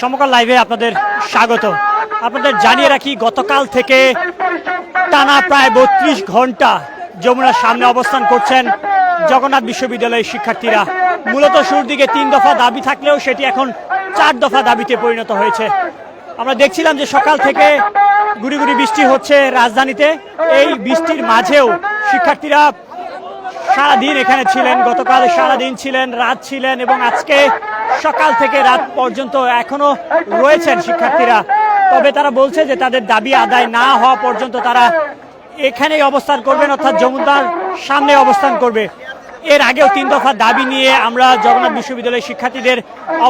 সমকাল লাইভে আপনাদের স্বাগত। আপনাদের জানিয়ে রাখি, গতকাল থেকে টানা প্রায় বত্রিশ ঘণ্টা যমুনার সামনে অবস্থান করছেন জগন্নাথ বিশ্ববিদ্যালয়ের শিক্ষার্থীরা। মূলত শুরুর দিকে তিন দফা দাবি থাকলেও সেটি এখন চার দফা দাবিতে পরিণত হয়েছে। আমরা দেখছিলাম যে সকাল থেকে গুড়ি গুড়ি বৃষ্টি হচ্ছে রাজধানীতে। এই বৃষ্টির মাঝেও শিক্ষার্থীরা সারাদিন এখানে ছিলেন, গতকাল সারাদিন ছিলেন, রাত ছিলেন এবং আজকে সকাল থেকে রাত পর্যন্ত এখনও রয়েছেন শিক্ষার্থীরা। তবে তারা বলছে যে তাদের দাবি আদায় না হওয়া পর্যন্ত তারা এখানেই অবস্থান করবেন, অর্থাৎ যমুনার সামনে অবস্থান করবে। এর আগেও তিন দফা দাবি নিয়ে আমরা জগন্নাথ বিশ্ববিদ্যালয়ের শিক্ষার্থীদের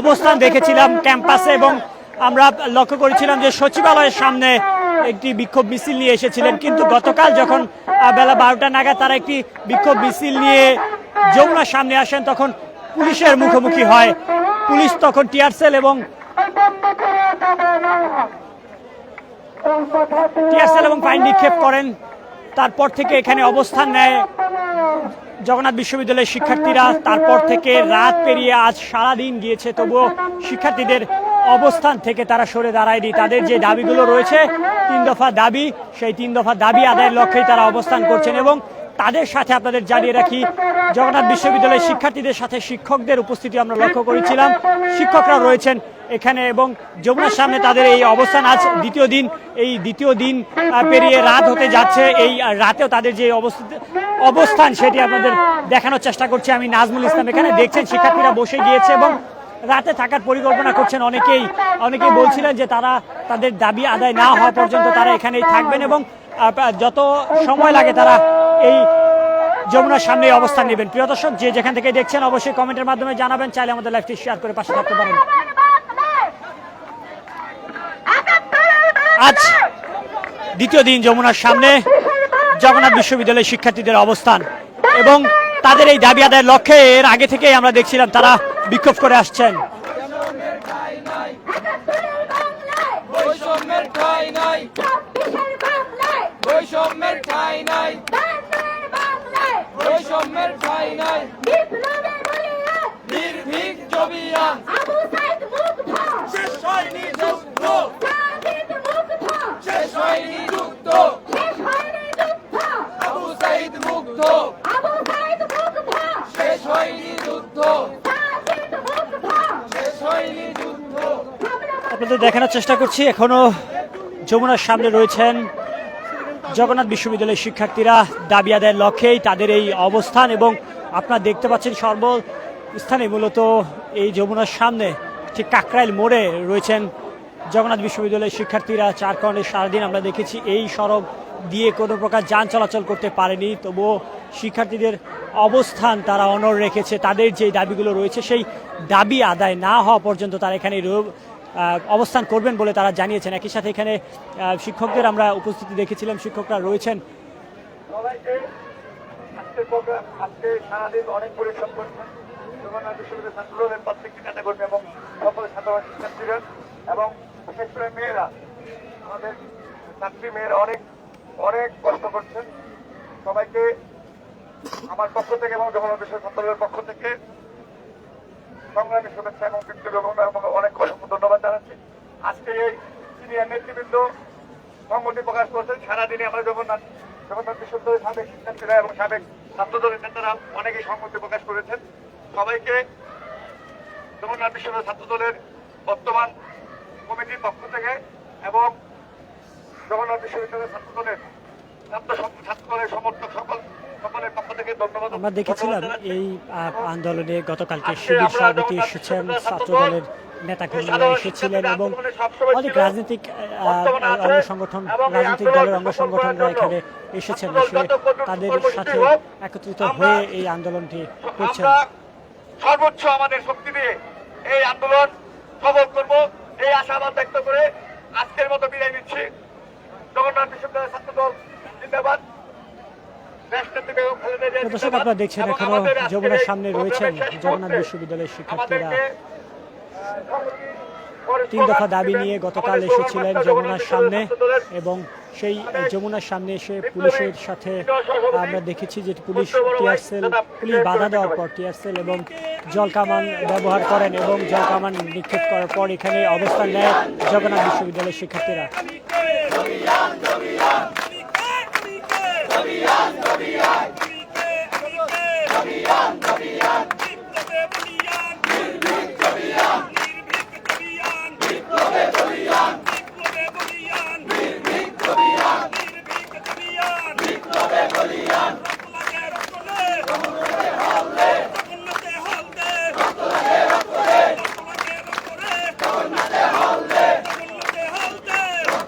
অবস্থান দেখেছিলাম ক্যাম্পাসে এবং আমরা লক্ষ্য করেছিলাম যে সচিবালয়ের সামনে একটি বিক্ষোভ মিছিল নিয়ে এসেছিলেন। কিন্তু গতকাল যখন বেলা বারোটা নাগাদ তারা একটি বিক্ষোভ মিছিল নিয়ে যমুনার সামনে আসেন, তখন পুলিশের মুখোমুখি হয়। পুলিশ তখন টিয়ারসেল এবং টিয়ারসেল এবং পাইন নিক্ষেপ করেন। তারপর থেকে এখানে অবস্থান নেয় জগন্নাথ বিশ্ববিদ্যালয়ের শিক্ষার্থীরা। তারপর থেকে রাত পেরিয়ে আজ সারাদিন গিয়েছে, তবুও শিক্ষার্থীদের অবস্থান থেকে তারা সরে দাঁড়ায়নি। তাদের যে দাবিগুলো রয়েছে, তিন দফা দাবি, সেই তিন দফা দাবি আদায়ের লক্ষ্যেই তারা অবস্থান করছেন এবং তাদের সাথে আপনাদের জানিয়ে রাখি, জগন্নাথ বিশ্ববিদ্যালয়ের শিক্ষার্থীদের সাথে শিক্ষকদের উপস্থিতি আমরা লক্ষ্য করেছিলাম। শিক্ষকরা রয়েছেন এখানে এবং যমুনার সামনে তাদের এই অবস্থান। আজ দ্বিতীয় দিন, এই দ্বিতীয় দিন পেরিয়ে রাত হতে যাচ্ছে। এই রাতেও তাদের যে অবস্থিত, অবস্থান সেটি আপনাদের দেখানোর চেষ্টা করছি। আমি নাজমুল ইসলাম এখানে দেখছেন, শিক্ষার্থীরা বসে গিয়েছে এবং রাতে থাকার পরিকল্পনা করছেন। অনেকেই অনেকেই বলছিলেন যে তারা তাদের দাবি আদায় না হওয়া পর্যন্ত তারা এখানেই থাকবেন এবং যত সময় লাগে তারা এই যমুনার সামনে অবস্থান নেবেন। প্রিয় দর্শক, যে যেখান থেকে দেখছেন, অবশ্যই কমেন্টের মাধ্যমে জানাবেন। চাইলে আমাদের লাইভটি শেয়ার করে পাশে থাকতে পারেন। আজ দ্বিতীয় দিন যমুনার সামনে জগন্নাথ বিশ্ববিদ্যালয়ের শিক্ষার্থীদের অবস্থান এবং তাদের এই দাবি আদায়ের লক্ষ্যে এর আগে থেকেই আমরা দেখছিলাম তারা বিক্ষোভ করে আসছেন। আপনাদের দেখানোর চেষ্টা করছি। এখনও যমুনার সামনে রয়েছেন জগন্নাথ বিশ্ববিদ্যালয়ের শিক্ষার্থীরা। দাবি আদায়ের লক্ষ্যেই তাদের এই অবস্থান এবং আপনারা দেখতে পাচ্ছেন সর্ব স্থানে মূলত এই যমুনার সামনে ঠিক কাকরাইল মোড়ে রয়েছেন জগন্নাথ বিশ্ববিদ্যালয়ের শিক্ষার্থীরা। চার কারণে সারাদিন আমরা দেখেছি এই সড়ক দিয়ে কোনো প্রকার যান চলাচল করতে পারেনি। তবুও শিক্ষার্থীদের অবস্থান তারা অনর রেখেছে। তাদের যে দাবিগুলো রয়েছে, সেই দাবি আদায় না হওয়া পর্যন্ত তারা এখানে অবস্থান করবেন বলে তারা জানিয়েছেন। একই সাথে এখানে শিক্ষকদের আমরা উপস্থিতি দেখেছিলাম, শিক্ষকরা রয়েছেন। জগন্নাথ বিশ্ববিদ্যালয়ের এবং শিক্ষার্থীরা এবং বিশেষ করে মেয়েরা, আমাদের ছাত্রী মেয়েরা অনেক অনেক কষ্ট করছেন। সবাইকে আমার পক্ষ থেকে এবং জগন্নাথ বিশ্ব ছাত্রদের পক্ষ থেকে সংগ্রামী শুভেচ্ছা এবং এবং অনেক অসংখ্য ধন্যবাদ জানাচ্ছি। আজকে এই সিনিয়র নেতৃবৃন্দ সংগঠন প্রকাশ করেছেন। সারাদিনে আমরা জগন্নাথ জগন্নাথ বিশ্ববিদ্যালয়ের সাবেক শিক্ষার্থীরা এবং সাবেক ছাত্রদলের নেতারা অনেকেই সংগতি প্রকাশ করেছেন। সবাইকে জগন্নাথ বিশ্ববিদ্যালয় ছাত্রদলের বর্তমান কমিটির পক্ষ থেকে এবং জগন্নাথ বিশ্ববিদ্যালয়ের ছাত্রদলের ছাত্র ছাত্রদলের সমর্থক সকল আমরা দেখেছিলাম এই আন্দোলনে গতকালকে শিবির সভাপতি এসেছেন ছাত্র দলের নেতাকর্মীরা সাধারণ এসেছিলেন এবং অনেক রাজনৈতিক অঙ্গ সংগঠন রাজনৈতিক দলের অঙ্গ সংগঠনরা এখানে এসেছেন এসে তাদের সাথে একত্রিত হয়ে এই আন্দোলনটি করছেন। সর্বোচ্চ আমাদের শক্তি দিয়ে এই আন্দোলন সফল করব। এই আশাবাদ ব্যক্ত করে আজকের মতো বিদায় নিচ্ছি। জগন্নাথ বিশ্ববিদ্যালয় ছাত্রদল জিন্দাবাদ। দর্শক। আপনারা দেখছেন এখনও যমুনার সামনে রয়েছেন জগন্নাথ বিশ্ববিদ্যালয়ের শিক্ষার্থীরা তিন দফা দাবি নিয়ে গতকাল এসেছিলেন যমুনার সামনে এবং সেই যমুনার সামনে এসে পুলিশের সাথে আমরা দেখেছি যে পুলিশ টিয়ার সেল পুলিশ বাধা দেওয়ার পর টিয়ার সেল এবং জল কামান ব্যবহার করেন এবং জল কামান নিক্ষেপ করার পর এখানে অবস্থান নেয় জগন্নাথ বিশ্ববিদ্যালয়ের শিক্ষার্থীরা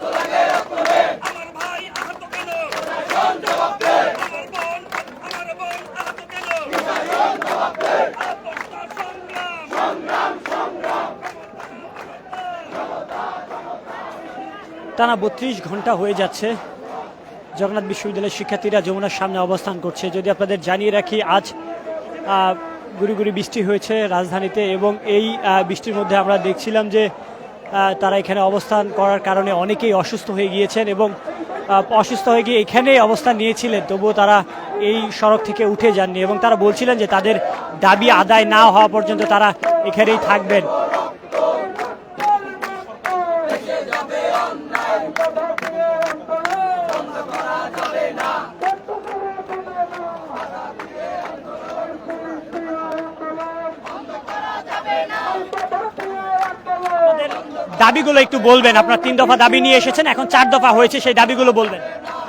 আমার ভাই আহত কেন আমার বোন আমার বোন আহত কেন সংগ্রাম টানা বত্রিশ ঘণ্টা হয়ে যাচ্ছে। জগন্নাথ বিশ্ববিদ্যালয়ের শিক্ষার্থীরা যমুনার সামনে অবস্থান করছে। যদি আপনাদের জানিয়ে রাখি, আজ গুড়ি বৃষ্টি হয়েছে রাজধানীতে এবং এই বৃষ্টির মধ্যে আমরা দেখছিলাম যে তারা এখানে অবস্থান করার কারণে অনেকেই অসুস্থ হয়ে গিয়েছেন এবং অসুস্থ হয়ে গিয়ে এখানেই অবস্থান নিয়েছিলেন। তবুও তারা এই সড়ক থেকে উঠে যাননি এবং তারা বলছিলেন যে তাদের দাবি আদায় না হওয়া পর্যন্ত তারা এখানেই থাকবেন আপনাদের দাবিগুলো একটু বলবেন, আপনার তিন দফা দাবি নিয়ে এসেছেন, এখন চার দফা হয়েছে, সেই দাবিগুলো বলবেন।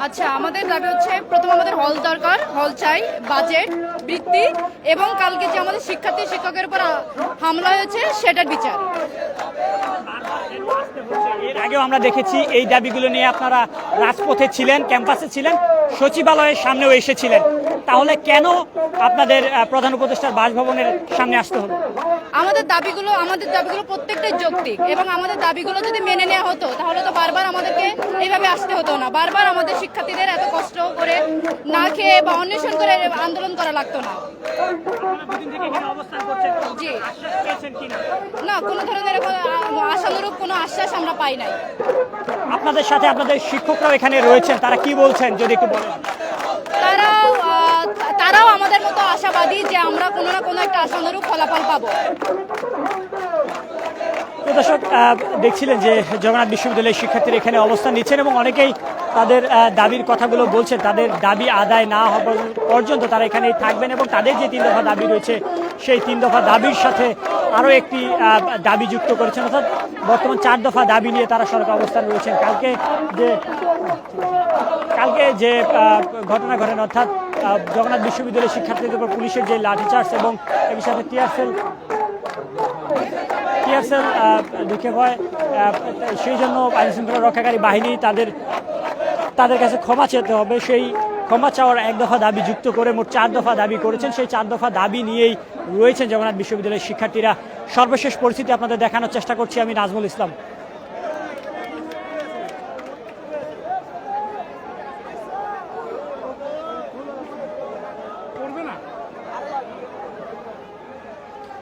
আচ্ছা আমাদের দাবি হচ্ছে, প্রথম আমাদের হল দরকার, হল চাই, বাজেট বৃত্তি এবং কালকে যে আমাদের শিক্ষার্থী, শিক্ষকের উপর হামলা হয়েছে, সেটার বিচার। এর আগেও আমরা দেখেছি এই দাবিগুলো নিয়ে আপনারা রাজপথে ছিলেন, ক্যাম্পাসে ছিলেন, সচিবালয়ের সামনেও এসেছিলেন। তাহলে কেন আপনাদের প্রধান উপদেষ্টার বাসভবনের সামনে আসতে হলো? আমাদের দাবিগুলো আমাদের দাবিগুলো প্রত্যেকটাই যৌক্তিক এবং আমাদের দাবিগুলো যদি মেনে নেওয়া হতো, তাহলে তো বারবার আমাদেরকে এইভাবে আসতে হতো না। বারবার আমাদের শিক্ষার্থীদের এত কষ্ট করে না খেয়ে বা অন্বেষণ করে আন্দোলন করা লাগতো না। জি। না, কোনো ধরনের আশানুরূপ কোনো আশ্বাস আমরা পাই নাই। আপনাদের সাথে আপনাদের শিক্ষকরাও এখানে রয়েছেন, তারা কি বলছেন, যদি একটু বলেন। আহ, তারাও আমাদের মতো আশাবাদী যে আমরা কোনো না কোনো একটা আশানুরূপ ফলাফল পাবো। দর্শক দেখছিলেন যে জগন্নাথ বিশ্ববিদ্যালয়ের শিক্ষার্থীরা এখানে অবস্থান নিচ্ছেন এবং অনেকেই তাদের দাবির কথাগুলো বলছেন। তাদের দাবি আদায় না হওয়া পর্যন্ত- তারা এখানেই থাকবেন এবং তাদের যে তিন দফা দাবি রয়েছে সেই তিন দফা দাবির সাথে আরও একটি দাবি যুক্ত করেছেন। অর্থাৎ বর্তমান চার দফা দাবি নিয়ে তারা সরকার অবস্থান রয়েছেন। কালকে যে কালকে যে ঘটনা ঘটেন, অর্থাৎ জগন্নাথ বিশ্ববিদ্যালয়ের শিক্ষার্থীদের উপর পুলিশের যে লাঠিচার্জ এবং একই সাথে টিয়ার সেল টিয়ারসেল নিক্ষেপ হয় সেই জন্য আইন শৃঙ্খলা রক্ষাকারী বাহিনী তাদের তাদের কাছে ক্ষমা চেতে হবে। সেই ক্ষমা চাওয়ার এক দফা দাবি যুক্ত করে মোট চার দফা দাবি করেছেন। সেই চার দফা দাবি নিয়েই রয়েছেন জগন্নাথ বিশ্ববিদ্যালয়ের শিক্ষার্থীরা। সর্বশেষ পরিস্থিতি আপনাদের দেখানোর চেষ্টা করছি আমি নাজমুল ইসলাম।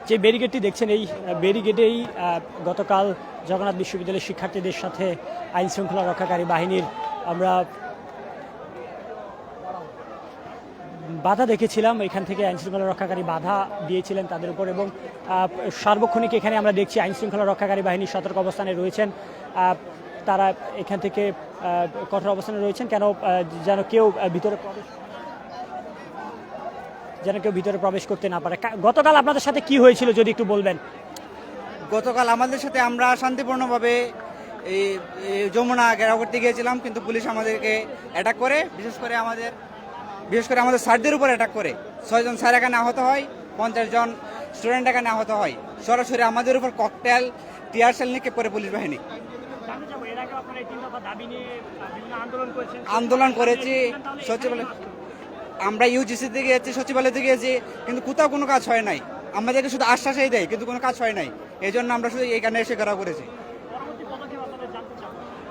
যে ব্যারিকেডটি দেখছেন এই ব্যারিকেডেই আহ, গতকাল জগন্নাথ বিশ্ববিদ্যালয়ের শিক্ষার্থীদের সাথে আইন শৃঙ্খলা রক্ষাকারী বাহিনীর আমরা বাধা দেখেছিলাম। এখান থেকে আইন শৃঙ্খলা রক্ষাকারী বাধা দিয়েছিলেন তাদের উপর এবং সার্বক্ষণিক এখানে আমরা দেখছি আইন শৃঙ্খলা রক্ষাকারী বাহিনী সতর্ক অবস্থানে রয়েছেন। তারা এখান থেকে কঠোর অবস্থানে রয়েছেন। কেন যেন কেউ ভিতরে প্রবেশ যেন কেউ ভিতরে প্রবেশ করতে না পারে। গতকাল আপনাদের সাথে কি হয়েছিল যদি একটু বলবেন? গতকাল আমাদের সাথে আমরা শান্তিপূর্ণভাবে এই যমুনা ঘেরাও করতে গিয়েছিলাম কিন্তু পুলিশ আমাদেরকে অ্যাটাক করে বিশেষ করে আমাদের বিশেষ করে আমাদের স্যারদের উপর অ্যাটাক করে। ছয়জন স্যার এখানে আহত হয় পঞ্চাশ জন স্টুডেন্ট এখানে আহত হয়। সরাসরি আমাদের উপর ককটেল টিয়ার সেল নিক্ষেপ করে পুলিশ বাহিনী। আন্দোলন করেছি সচিবালয় আমরা ইউজিসি থেকে যাচ্ছি সচিবালয় থেকে গিয়েছি কিন্তু কোথাও কোনো কাজ হয় নাই। আমাদেরকে শুধু আশ্বাসই দেয়, কিন্তু কোনো কাজ হয় নাই। এই জন্য আমরা শুধু এখানে এসে ঘেরাও করেছি।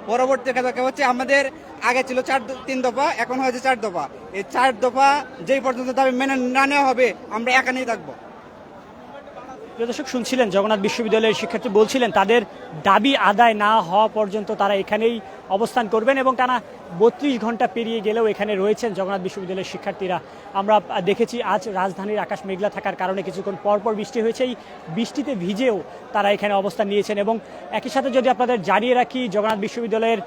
পরবর্তী কথা হচ্ছে আমাদের, আগে ছিল চার তিন দফা, এখন হয়েছে চার দফা। এই চার দফা যেই পর্যন্ত দাবি মেনে না নেওয়া হবে, আমরা এখানেই থাকব। দর্শক, শুনছিলেন জগন্নাথ বিশ্ববিদ্যালয়ের শিক্ষার্থী বলছিলেন, তাদের দাবি আদায় না হওয়া পর্যন্ত তারা এখানেই অবস্থান করবেন এবং টানা বত্রিশ ঘণ্টা পেরিয়ে গেলেও এখানে রয়েছেন জগন্নাথ বিশ্ববিদ্যালয়ের শিক্ষার্থীরা। আমরা দেখেছি আজ রাজধানীর আকাশ মেঘলা থাকার কারণে কিছুক্ষণ পরপর বৃষ্টি হয়েছে। এই বৃষ্টিতে ভিজেও তারা এখানে অবস্থান নিয়েছেন এবং একই সাথে যদি আপনাদের জানিয়ে রাখি, জগন্নাথ বিশ্ববিদ্যালয়ের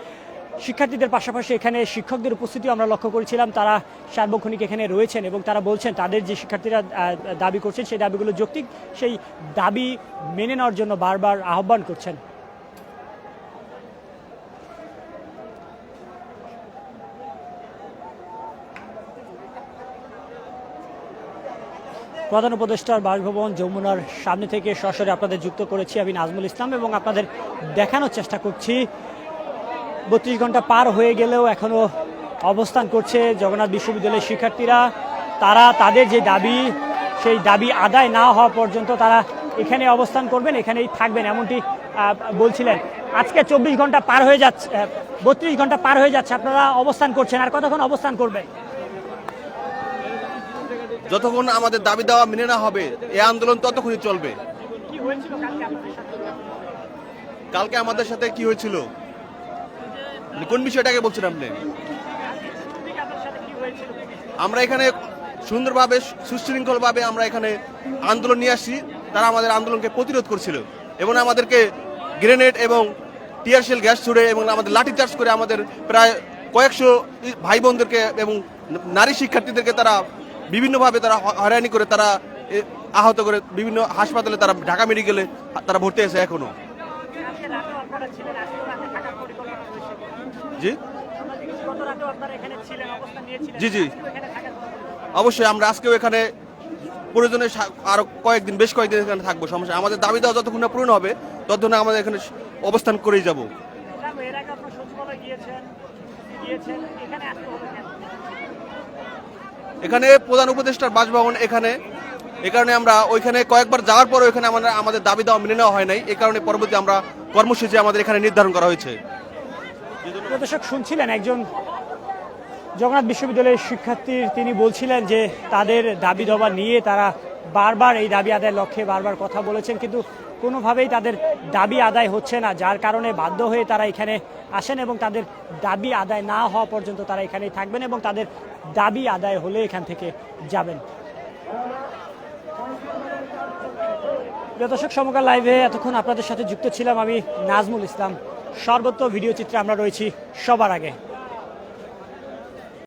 শিক্ষার্থীদের পাশাপাশি এখানে শিক্ষকদের উপস্থিতি আমরা লক্ষ্য করেছিলাম। তারা সার্বক্ষণিক এখানে রয়েছেন এবং তারা বলছেন, তাদের যে শিক্ষার্থীরা দাবি করছেন, সেই দাবিগুলো যৌক্তিক। সেই দাবি মেনে নেওয়ার জন্য বারবার আহ্বান করছেন। প্রধান উপদেষ্টার বাসভবন যমুনার সামনে থেকে সরাসরি আপনাদের যুক্ত করেছি আমি নাজমুল ইসলাম এবং আপনাদের দেখানোর চেষ্টা করছি। বত্রিশ ঘণ্টা পার হয়ে গেলেও এখনও অবস্থান করছে জগন্নাথ বিশ্ববিদ্যালয়ের শিক্ষার্থীরা। তারা তাদের যে দাবি সেই দাবি আদায় না হওয়া পর্যন্ত তারা এখানে অবস্থান করবেন এখানেই থাকবেন এমনটি বলছিলেন। আজকে চব্বিশ ঘণ্টা পার হয়ে যাচ্ছে বত্রিশ ঘণ্টা পার হয়ে যাচ্ছে আপনারা অবস্থান করছেন আর কতক্ষণ অবস্থান করবেন? যতক্ষণ আমাদের দাবি দেওয়া মেনে না হবে এই আন্দোলন ততক্ষণই চলবে? কালকে আমাদের সাথে কি হয়েছিল? মানে কোন বিষয়টাকে বলছেন আপনি? আমরা এখানে সুন্দরভাবে, সুশৃঙ্খলভাবে আমরা এখানে আন্দোলন নিয়ে আসছি তারা আমাদের আন্দোলনকে প্রতিরোধ করছিল এবং আমাদেরকে গ্রেনেড এবং টিয়ারশেল গ্যাস ছুড়ে এবং আমাদের লাঠিচার্জ করে আমাদের প্রায় কয়েকশো ভাই বোনদেরকে এবং নারী শিক্ষার্থীদেরকে তারা বিভিন্নভাবে তারা হয়রানি করে তারা আহত করে বিভিন্ন হাসপাতালে তারা ঢাকা মেডিকেলে তারা ভর্তি আছে এখনও কালকে রাতেও আপনারা ছিলেন, আজকেও রাতে থাকার পরিকল্পনা রয়েছে। জি। জি, জি। অবশ্যই আমরা আজকেও এখানে প্রয়োজনে আরও কয়েকদিন বেশ কয়েকদিন এখানে থাকব সমস্যা আমাদের দাবি দেওয়া যতক্ষণ না পূরণ হবে ততক্ষণ আমাদের এখানে অবস্থান করেই যাব। এখানে প্রধান উপদেষ্টার বাসভবন এখানে। এ কারণে আমরা ওইখানে কয়েকবার যাওয়ার পরে ওইখানে আমরা আমাদের দাবি দেওয়া মেনে নেওয়া হয় নাই। এই কারণে পরবর্তী আমরা কর্মসূচি আমাদের এখানে নির্ধারণ করা হয়েছে। দর্শক শুনছিলেন একজন জগন্নাথ বিশ্ববিদ্যালয়ের শিক্ষার্থীর, তিনি বলছিলেন যে তাদের দাবি দাবা নিয়ে তারা বারবার এই দাবি আদায়ের লক্ষ্যে বারবার কথা বলেছেন, কিন্তু কোনোভাবেই তাদের দাবি আদায় হচ্ছে না, যার কারণে বাধ্য হয়ে তারা এখানে আসেন এবং তাদের দাবি আদায় না হওয়া পর্যন্ত তারা এখানেই থাকবেন এবং তাদের দাবি আদায় হলে এখান থেকে যাবেন। দর্শক, সমকাল লাইভে এতক্ষণ আপনাদের সাথে যুক্ত ছিলাম আমি নাজমুল ইসলাম। সর্বত্র ভিডিও চিত্রে আমরা রয়েছি সবার আগে।